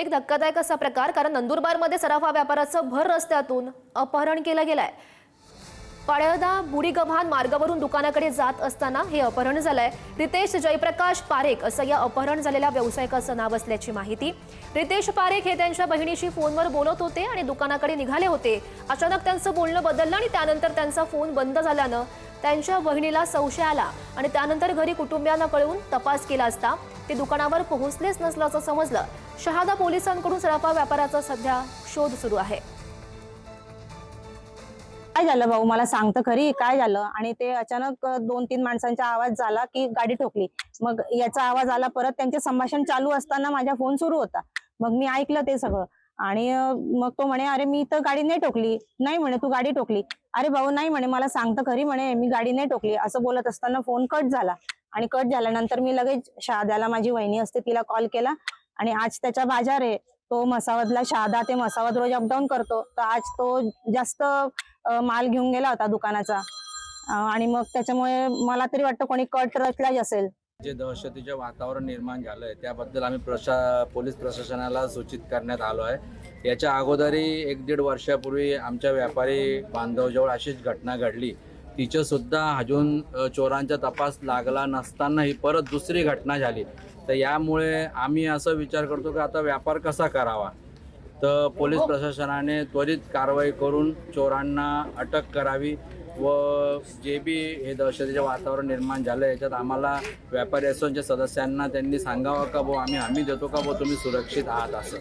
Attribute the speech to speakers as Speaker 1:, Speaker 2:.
Speaker 1: एक धक्कादायक असा प्रकार कारण नंदुरबारमध्ये सराफा व्यापाराचं भर रस्त्यातून अपहरण केलं गेलंय. पाळदा बुडीगव्हाण मार्गावरून दुकानाकडे जात असताना हे अपहरण झालंय. रितेश जयप्रकाश पारेख असं या अपहरण झालेल्या व्यावसायिकाचं नाव असल्याची माहिती. रितेश पारेख हे त्यांच्या बहिणीशी फोनवर बोलत होते आणि दुकानाकडे निघाले होते. अचानक त्यांचं बोलणं बदललं आणि त्यानंतर त्यांचा फोन बंद झाल्यानं त्यांच्या बहिणीला संशय आला आणि त्यानंतर घरी कुटुंबियांना कळवून तपास केला असता ते दुकानावर पोहोचलेच नसल्याचं समजलं. शहादा पोलिसांकडून सराफा व्यापाराचा सध्या शोध सुरू आहे.
Speaker 2: काय झालं भाऊ? मला सांगतं खरी काय झालं? आणि ते अचानक दोन तीन माणसांचा आवाज झाला की गाडी ठोकली. मग याचा आवाज आला परत त्यांचे संभाषण चालू असताना माझा फोन सुरू होता. मग मी ऐकलं ते सगळं. आणि मग तो म्हणे अरे मी तर गाडी नाही टोकली. नाही म्हणे तू गाडी ठोकली अरे भाऊ नाही म्हणे मला सांगतं खरी म्हणे मी गाडी नाही टोकली. असं बोलत असताना फोन कट झाला. आणि कट झाल्यानंतर मी लगेच शहाद्याला माझी वहिनी असते तिला कॉल केला. आणि आज त्याचा बाजार आहे. तो मसावदला शहादा ते मसावद रोज अपडाऊन करतो. तर आज तो जास्त माल घेऊन गेला होता दुकानाचा. आणि मग त्याच्यामुळे मला तरी वाटतं कोणी कट रचलाच असेल.
Speaker 3: जे दहशतीचे वातावरण निर्माण झालं आहे त्याबद्दल आम्ही प्रशा पोलीस प्रशासनाला सूचित करण्यात आलो आहे. याच्या अगोदरही एक दीड वर्षापूर्वी आमच्या व्यापारी बांधवजवळ अशीच घटना घडली. तिच्यासुद्धा अजून चोरांचा तपास लागला नसताना ही परत दुसरी घटना झाली. तर यामुळे आम्ही असं विचार करतो की आता व्यापार कसा करावा? तर पोलीस प्रशासनाने त्वरित कारवाई करून चोरांना अटक करावी. व जे बी हे दहशतीचे वातावरण निर्माण झालं याच्यात आम्हाला व्यापारी असोच्या सदस्यांना त्यांनी सांगावं का भाऊ आम्ही हमी देतो का भाऊ तुम्ही सुरक्षित आहात असं.